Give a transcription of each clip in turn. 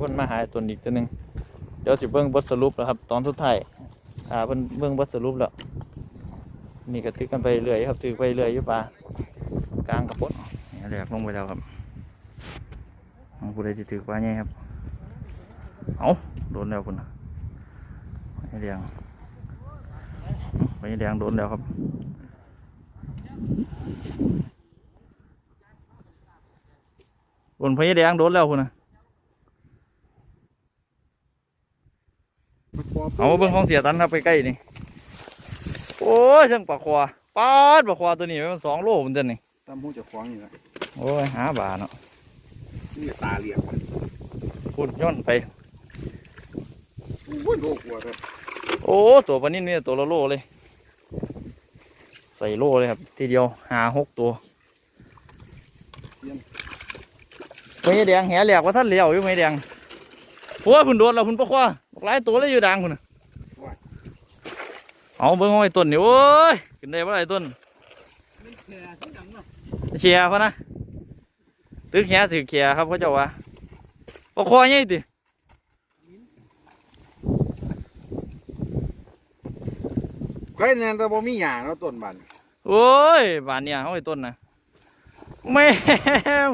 วนมาหาต้นอีกตัวหนึ่งเดี๋ยวสิเบิ่งบทสรุปแล้วครับ ตอนสุดท้ายอ่าเพิ่นเบิ่งบทสรุปแล้วนี่ก็ตึกกันไปเรื่อยครับตึกไปเรื่อยอยู่ป่ากลางกระปดนี่แหลกลงไปแล้วครับเอาผู้ใดสิถือปลาใหญ่ครับ เอาโดนแล้วคุณนะไอ้แดงไอ้แดงโดนแล้วครับบนพญาแดงโดนแล้วคุณนะ เอามาเบิ่งของเสียตันครับไปใกล้นี่ โอ้ยช่างปลาควาปาดปลาควาตัวนี้มันสองโลมันเดินนี่ตามหูจะคว้างอยู่แล้วโอ้ยหาบาเนาะนี่ตาเหลี่ยมมันพูดย่นไปโอ้ยโลกลัวครับโอ้ตัวปลานิ่นนี่ตัวละโลเลย ใส่โลเลยครับ ทีเดียวหาหกตัวพญาแดงแหแหลกว่าท่านเหลียวอยู่พญาแดงโอ้ยพุ่นโดนแล้วพุ่นปลาควาบอกหลายตัวเลยอยู่ดังพุ่นน่ะ เอาเบิ่งเอาไอ้ต้นนี่โอ้ยขึ้นได้บ่ไอ้ต้นเชียร์พะนะตึกแหถือเขียครับเขาเจ้าว่าปลาคอใหญ่ติใครเนี่ยแต่บ่มีหยาเนาะต้นบันโอ้ยบานเนี่ยเขาไอ้ต้นนะแม่ม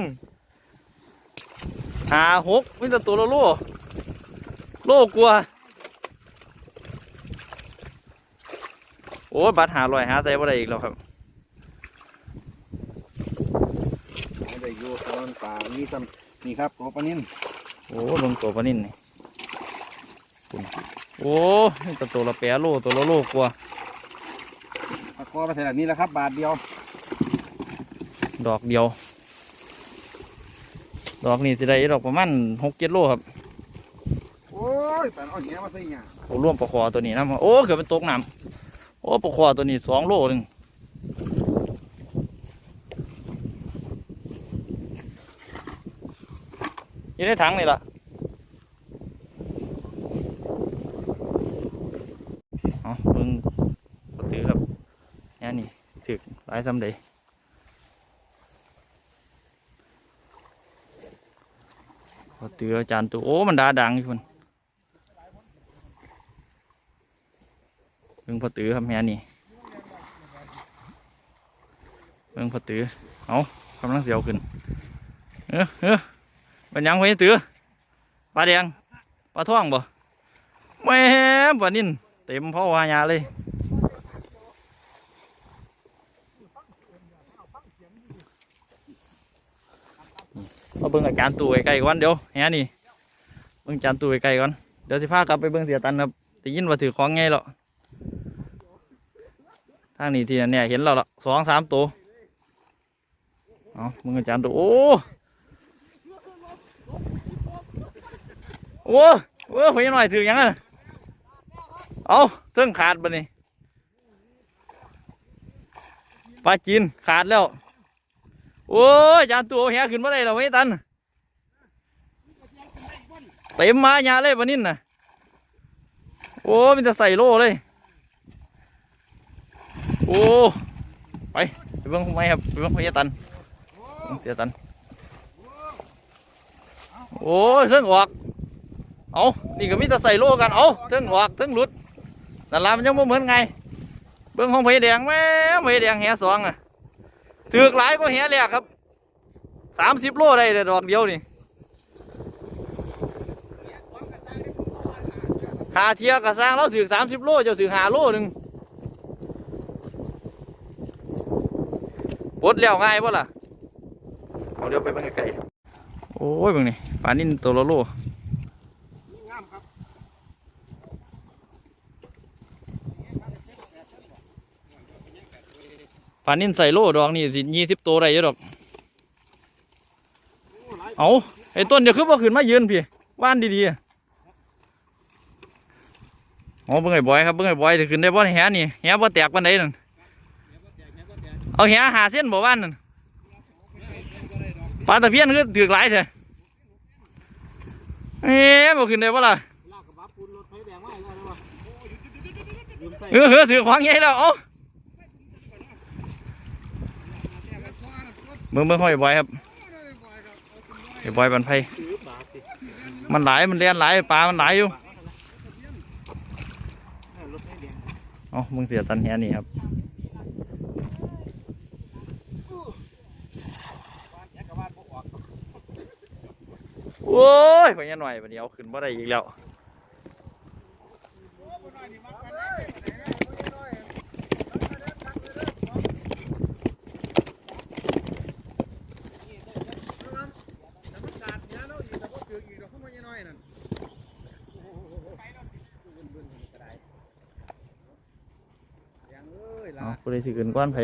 หาหกมิตรตัวละโลโลกลัว โอ้ยบัตรหาลอยหาใจบ่ได้อีกแล้วครับไม่ได้อยู่ตอนป่ามีซ้ำนี่ครับตัวปลานิ่นโอ้ลงตัวปลานิ่นนี่คุณโอ้มิตรตัวละแปดโลตัวละโลกลัวตะกอไปเท่านี้แหละครับ บาทเดียว ดอกเดียว ดอกนี้สิได้ดอกประมาณหกเจ็ดโลครับโอ้ยปลาเอาเหี้ยมาใส่หยาโอ้ร่วมปลาคอตัวนี้นะโอ้เกือบเป็นตกน้ำ โอ้ปลาคอตัวนี้สองโลหนึ่งอยู่ในถังนี่ล่ะเอาเบิ่งปตือครับแค่นี้ถึกหลายซ้ำเดยปตืออาจารย์ตัวโอ้ มันดาดังอยู่คน เบิ่ง พอตือครับแม่นี่เบิ่งพอตือเอากำลังเสียวขึ้นเออเออเป็นยังไว้ตือปลาแดงปลาท่องบ่แม่ปลานิ่นเต็มพ่อวายาเลยมาเบิ่งอาจารย์ตู่ใกล้ๆก่อนเดี๋ยวแฮนี่เบิ่งอาจารย์ตู่ใกล้ๆก่อนเดี๋ยวสิพากลับไปเบิ่งเสียตันครับได้ยินว่าถือของไงหรอ ทางนี้ที่นั่นเนี่ยเห็นแล้วล่ะสองสามตัวเอามึงอาจารย์ตัวโอ้โอ้โอ้พยหน่อยถือยังไงเอาเทิงขาดบะนี่ปลาจีนขาดแล้ว โอ้ยอาจารย์ตัวแหขึ้นมาได้แล้วไม่ตันเต็มมาหยาเลยบะนินน่ะโอ้มันจะใส่โลเลย โอ้ไปไปเบิ่งไมครับไปเบิ่งพญาตันเบิ่งเสียตันโอ้ยเรื่องออกเอานี่ก็มีแต่ใส่โลกันเอาเรื่องออกเรื่องหลุดนั่นละมันยังไม่เหมือนไง เบิ่งของพญาแดงแม่พญาแดงแหสองอะถือกหลายก็แหแรกครับสามสิบโลได้แต่ดอกเดียวนี่หาเทียกระสร้างแล้วถือสามสิบโลเจะถือหาโลหนึ่ง ปลดแล้วง่ายป่ะล่ะเอาเดี๋ยวไปเบิ่งไกลโอ้ยเบิ่งนี่ปลานิ่นตัวละโลงามครับปลานิ่นใส่โลดอกนี่สิยี่สิบตัวได้เยอะดอก เอาไอ้ต้นเดี๋ยวขึ้นมาขึ้นมายืนพี่ว่านดีๆอะอ๋อเบิ่งไอ้บอยครับเบิ่งไอ้บอยจะขึ้นได้บ่แหนี่แหบ่แตกปานใดนั่น เอาแหหาเส้นบ่ว่านนั่นปลาตะเพียนคือถือหลายเถอะเอ๊ะบ่ขึ้นได้บ่ล่ะลากกระบะปูนรถไฟแดงมาแล้วนะวะยืมใส่เออเออถือขวางใหญ่แล้ว เอาเบิ่งเบิ่งห้อยบอยครับไอ้บอยบันไพมันหลายมันเลียนหลายปลา มันหลายอยู่ เออรถไม่แดงเอ๋อมึงเสียตันแหนี่ครับานแยกกับบ้านพวกออก โอ้ยพอยังหน่อยวันนี้เอาขึ้นบ่ได้อีกแล้วเนี้ยเนาะอีกแต่พวกถืออีกดอกขึ้นมาน้อยนั่นยังเอ้ยเอาล่ะผู้ใดสิขึ้นก้อนไผ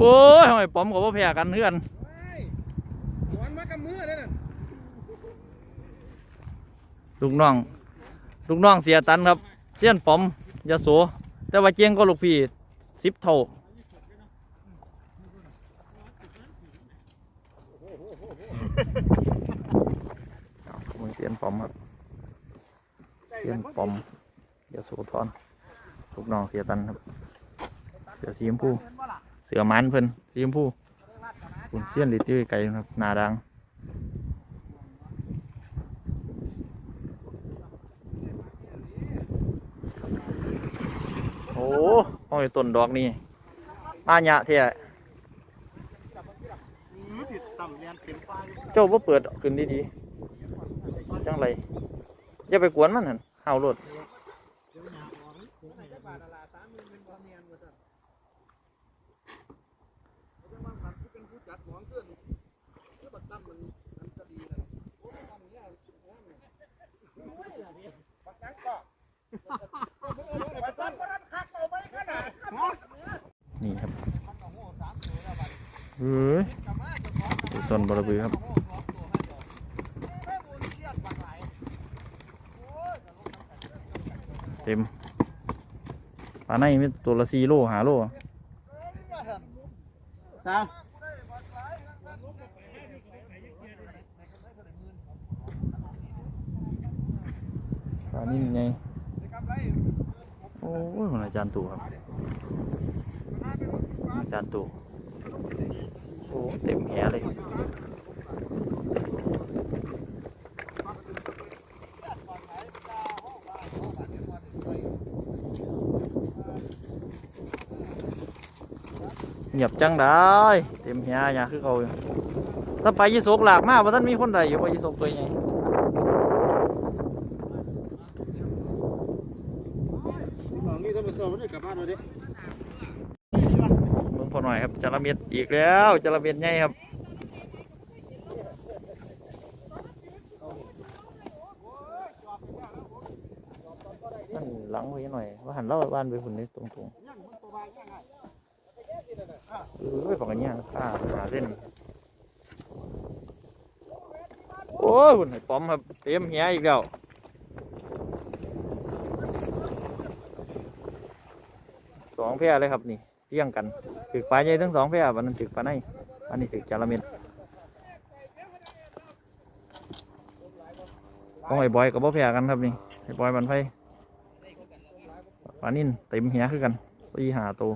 โอ้ยหอยปอมกับว่าแพ้กันเพื่อนสวนมากับมือเลยนั่นลูกน้อง ลูกน้องเสียตันครับเสี้ยนปอมยาโสแต่ว่าเจียงก็ลูกพี่สิบเท่าเอามึงเสียนปอมครับเสียนปอมยาโสทอนลูกน้องเสียตันครับเสือสีชมพู เสือมันเพิ่นสีชมพูคุณเสี้ยนลิตรไก่ครับนาดังโอ้ห้อยต้นดอกนี่มาหยะเท่ยติดต่ำเรียนเต็มฟ้าเจ้าเปิดขึ้นดีๆจังไรอย่าไปกวนมันหันเฮารถบ นี่ครับเฮ้ยต้นบรบือครับเต็มปลาในมีตัวละสี่โลหาโลสาม ปลานี่ไง โอ้ยมันอาจารย์ตู่ครับ อาจารย์ตู่โอ้เต็มแหเลยเงียบจังได้เต็มเหียอย่าคือเขาอยู่ถ้าไปยีโศกหลากมากว่าท่านมีคนใดอยู่ไปยีโศกตัวไงของนี่ต้องไปสอบมันกลับบ้านเลยดิ เมื องพอหน่อยครับจระเม็ดอีกแล้วจระเม็ดใหญ่ครับนั่นหลังไว้หน่อยว่าหันเล่าบ้านไปหุ่นนี้ตรงๆเออของอันเนี้ข้าหาเส้นโอ้ยหุ่นไอ้ป้อมครับเต็มเหี้ยอีกแล้วสองแพร่เลยครับนี่ เรียงกันถึกปลาใหญ่ทั้งสองแพร่วันนั้นถึกปลาในอันนี้ถึกจาระเม็ดของไอ้บอยกับบ่แพร่กันครับนี่ไอ้บอยบันไฟปลานิ่นเต็มเหียคือกันสี่หาตัว